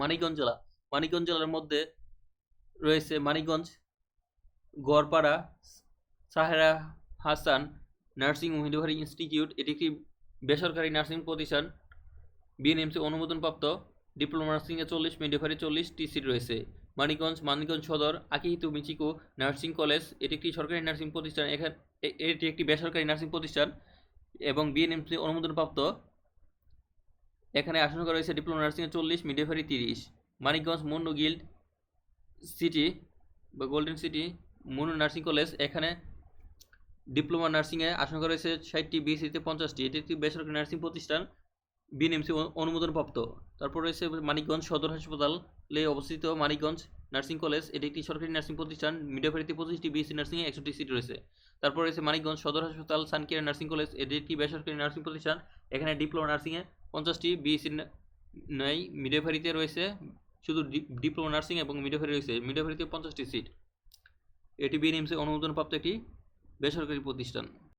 মানিকগঞ্জ জেলা। মানিকগঞ্জ জেলার মধ্যে রয়েছে মানিকগঞ্জ, গড়পাড়া, সাহেরা হাসান নার্সিং ও ইনস্টিটিউট। এটি একটি বেসরকারি নার্সিং প্রতিষ্ঠান। বিএনএমসি অনুমোদনপ্রাপ্ত। ডিপ্লোমা নার্সিংয়ে চল্লিশ মিডওয়াইফারি চল্লিশ, টিসি রয়েছে। মানিকগঞ্জ মানিকগঞ্জ সদর, আকিহিতু মিচিকো নার্সিং কলেজ। এটি একটি সরকারি নার্সিং প্রতিষ্ঠান। এখানে এটি একটি বেসরকারি নার্সিং প্রতিষ্ঠান এবং বিএনএমসি অনুমোদনপ্রাপ্ত। এখানে আসন করা রয়েছে ডিপ্লোমা নার্সিংয়ে চল্লিশ মিডওয়াইফারি তিরিশ। মানিকগঞ্জ মুন্নু গিল্ড সিটি, বা golden city Munnu nursing college, এখানে ডিপ্লোমা নার্সিংয়ে আসন করা রয়েছে ষাটটি বিএসসিতে পঞ্চাশটি। এটি একটি বেসরকারি নার্সিং প্রতিষ্ঠান, বিএনএমসি অনুমোদনপ্রাপ্ত। তারপর রয়েছে মানিকগঞ্জ সদর হাসপাতালে অবস্থিত মানিকগঞ্জ নার্সিং কলেজ। এটি একটি সরকারি নার্সিং প্রতিষ্ঠান মিডিয়াফারিতে পঁচিশটি, বিএসসি নার্সিংয়ে একশোটি সিট রয়েছে। তারপর রয়েছে মানিকগঞ্জ সদর হাসপাতাল সানকেয়ার নার্সিং কলেজ। এটি একটি বেসরকারি নার্সিং প্রতিষ্ঠান, এখানে ডিপ্লোমা নার্সিংয়ে পঞ্চাশটি বিএসসি নেই মিডেভারিতে রয়েছে শুধু ডিপ্লোমা নার্সিং এবং মিডেভারি রয়েছে। মিডেভারিতে পঞ্চাশটি সিট। এটি বিএনএমসি অনুমোদনপ্রাপ্ত একটি বেসরকারি প্রতিষ্ঠান।